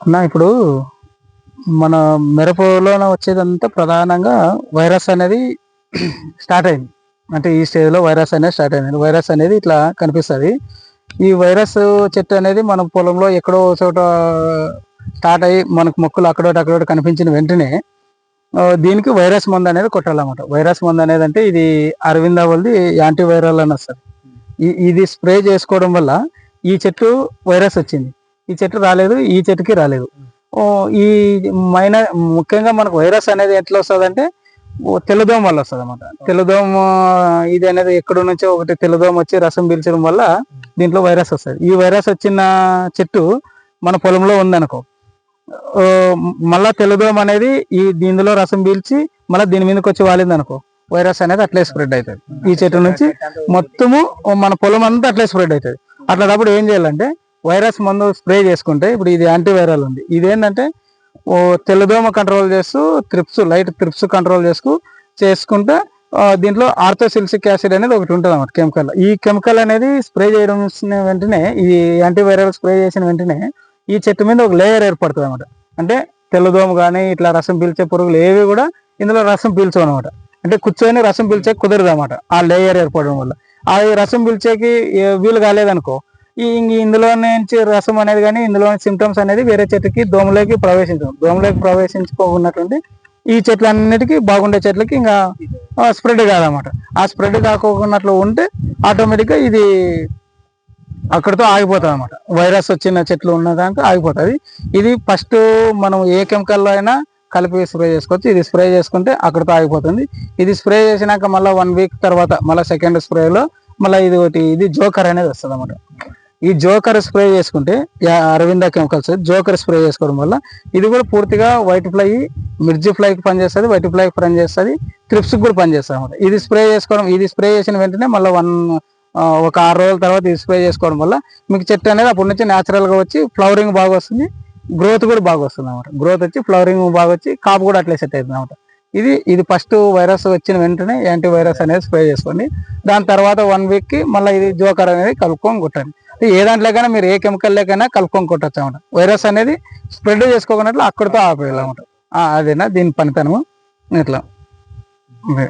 అన్న ఇప్పుడు మన మిరపలోన వచ్చేదంతా ప్రధానంగా వైరస్ అనేది స్టార్ట్ అయింది. అంటే ఈ స్టేజ్లో వైరస్ అనేది స్టార్ట్ అయింది. వైరస్ అనేది ఇట్లా కనిపిస్తుంది. ఈ వైరస్ చెట్టు అనేది మన పొలంలో ఎక్కడో చోట స్టార్ట్ అయ్యి మనకు మొక్కలు అక్కడోటి అక్కడోటి కనిపించిన వెంటనే దీనికి వైరస్ మందు అనేది కొట్టాలన్నమాట. వైరస్ మందు అనేది అంటే ఇది అరవింద వాళ్ళది యాంటీ వైరల్ అని వస్తుంది. ఈ- ఇది స్ప్రే చేసుకోవడం వల్ల ఈ చెట్టు వైరస్ వచ్చింది. ఈ చెట్టు రాలేదు ఈ చెట్టుకి రాలేదు. ఈ మైన ముఖ్యంగా మనకు వైరస్ అనేది ఎట్లా వస్తుంది అంటే తెల్లదోమ వల్ల వస్తుంది అనమాట తెల్లదోమ ఇది అనేది ఎక్కడి నుంచో ఒకటి తెల్లదోమ వచ్చి రసం పీల్చడం వల్ల దీంట్లో వైరస్ వస్తుంది. ఈ వైరస్ వచ్చిన చెట్టు మన పొలంలో ఉందనుకో మళ్ళా తెల్లదోమ అనేది ఈ దీనిలో రసం పీల్చి మళ్ళీ దీని మీదకి వచ్చి వాలింది అనుకో వైరస్ అనేది అట్లే స్ప్రెడ్ అవుతుంది. ఈ చెట్టు నుంచి మొత్తము మన పొలం అంతా అట్లే స్ప్రెడ్ అవుతుంది. అట్లాటప్పుడు ఏం చేయాలంటే వైరస్ మందు స్ప్రే చేసుకుంటే ఇప్పుడు ఇది యాంటీవైరల్ ఉంది. ఇది ఏంటంటే ఓ తెల్లదోమ కంట్రోల్ చేస్తూ త్రిప్స్ లైట్ త్రిప్స్ కంట్రోల్ చేసుకు చేసుకుంటే దీంట్లో ఆర్థోసిల్సిక్ యాసిడ్ అనేది ఒకటి ఉంటుంది అనమాట కెమికల్ ఈ కెమికల్ అనేది స్ప్రే చేయడం వెంటనే ఈ యాంటీవైరల్ స్ప్రే చేసిన వెంటనే ఈ చెట్టు మీద ఒక లేయర్ ఏర్పడుతుంది అనమాట అంటే తెల్లదోమ కానీ ఇట్లా రసం పీల్చే పురుగులు ఏవి కూడా ఇందులో రసం పీల్చవు అనమాట అంటే కూర్చొని రసం పీల్చే కుదరదు అనమాట ఆ లేయర్ ఏర్పడడం వల్ల. ఆ రసం పీల్చేకి ఏ- వీలు కాలేదనుకో ఈ ఇందులో నుంచి రసం అనేది కానీ ఇందులో సిమ్టమ్స్ అనేది వేరే చెట్టుకి దోమలోకి ప్రవేశించడం. దోమలోకి ప్రవేశించుకోకున్నటువంటి ఈ చెట్లన్నిటికీ బాగుండే చెట్లకి ఇంకా స్ప్రెడ్ కాదనమాట ఆ స్ప్రెడ్ కాకుండా ఉంటే ఆటోమేటిక్గా ఇది అక్కడితో ఆగిపోతుంది అనమాట వైరస్ వచ్చిన చెట్లు ఉన్న దానికి ఆగిపోతుంది. ఇది ఫస్ట్ మనం ఏ కెమికల్లో అయినా కలిపి స్ప్రే చేసుకోవచ్చు. ఇది స్ప్రే చేసుకుంటే అక్కడితో ఆగిపోతుంది. ఇది స్ప్రే చేసినాక మళ్ళీ వన్ వీక్ తర్వాత మళ్ళీ సెకండ్ స్ప్రేలో మళ్ళీ ఇది ఒకటి ఇది జోకర్ అనేది వస్తుంది అనమాట ఈ జోకర్ స్ప్రే చేసుకుంటే అరవింద కెమికల్స్ జోకర్ స్ప్రే చేసుకోవడం వల్ల ఇది కూడా పూర్తిగా వైట్ ఫ్లై మిర్చి ఫ్లైకి పనిచేస్తుంది వైట్ ఫ్లైకి పనిచేస్తుంది క్రిప్స్కి కూడా పనిచేస్తుంది అనమాట ఇది స్ప్రే చేసుకోవడం ఇది స్ప్రే చేసిన వెంటనే మళ్ళీ వన్ ఒక ఆరు రోజుల తర్వాత ఇది స్ప్రే చేసుకోవడం వల్ల మీకు చెట్టు అనేది అప్పటి నుంచి న్యాచురల్గా వచ్చి ఫ్లవరింగ్ బాగా వస్తుంది గ్రోత్ కూడా బాగా వస్తుంది అనమాట గ్రోత్ వచ్చి ఫ్లవరింగ్ బాగా వచ్చి కాపు కూడా అట్లే సెట్ అవుతుంది అనమాట ఇది ఇది ఫస్ట్ వైరస్ వచ్చిన వెంటనే యాంటీ వైరస్ అనేది స్ప్రే చేసుకోండి. దాని తర్వాత వన్ వీక్కి మళ్ళీ ఇది జోకర్ అనేది కలుపుకొని కొట్టండి. ఏ దాంట్లోకైనా మీరు ఏ కెమికల్ లేకైనా కలుపుకొని కొట్టచ్చు అనమాట వైరస్ అనేది స్ప్రెడ్ చేసుకోకున్నట్లు అక్కడితో ఆపేయాలన్నమాట ఆ, అదేనా? దీని పనితనము? ఇట్లా. అదే.